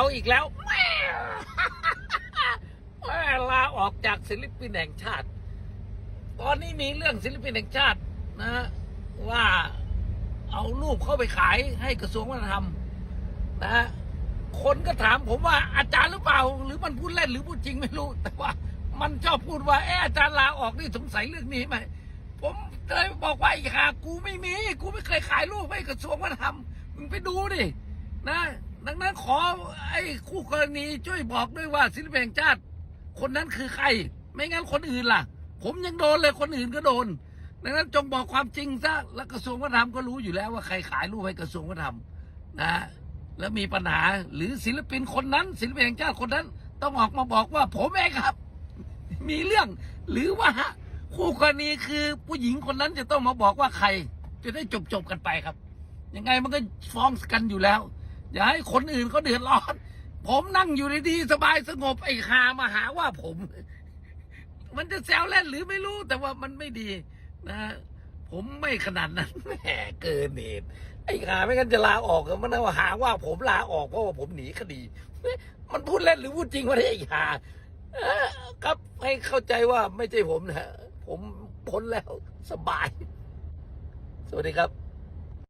เอาอีกแล้วแม่ลาออกจากศิลปินแห่งชาติ ตอนนี้มีเรื่องศิลปินแห่งชาตินะว่าเอารูปเข้าไปขายให้กระทรวงวัฒนธรรมนะฮะคนก็ถามผมว่าอาจารย์หรือเปล่า หรือมันพูดเล่นหรือพูดจริงไม่รู้ แต่ว่ามันชอบพูดว่าเอออาจารย์ลาออกนี่สงสัยเรื่องนี้ไหมผมเลยบอกว่าไอ้ห่ากูไม่มี กูไม่เคยขายรูปให้กระทรวงวัฒนธรรมมึงไปดูดินะ ดังนั้นขอไอ้คู่กรณีช่วยบอกด้วยว่าศิลปินแห่งชาติ คนนั้นคือใคร ไม่งั้นคนอื่นล่ะ ผมยังโดนเลยคนอื่นก็โดน ดังนั้นจงบอกความจริงซะแล้วกระทรวงวัฒนธรรมก็รู้อยู่แล้วว่าใครขายรูปให้กระทรวงวัฒนธรรมนะแล้วมีปัญหาหรือศิลปินคนนั้น ศิลปินแห่งชาติคนนั้น ต้องออกมาบอกว่าผมเองครับ มีเรื่องหรือว่าคู่กรณีคือผู้หญิงคนนั้นจะต้องมาบอกว่าใคร จะได้จบจบกันไปครับ ยังไงมันก็ฟ้องกันอยู่แล้ว อย่าให้คนอื่นเขาเดือดร้อน ผมนั่งอยู่ดีๆสบายสงบไอ้คามาหาว่าผม มันจะแซวเล่นหรือไม่รู้ แต่ว่ามันไม่ดี นะผมไม่ขนาดนั้นแหมเกินเหตุไอ้ขาไม่งั้นจะลาออกมันเอาหาว่าผมลาออกเพราะว่าผมหนีคดี มันพูดเล่นหรือพูดจริงวะไอ้ขาครับให้เข้าใจว่าไม่ใช่ผมนะผมพ้นแล้วสบาย สวัสดีครับ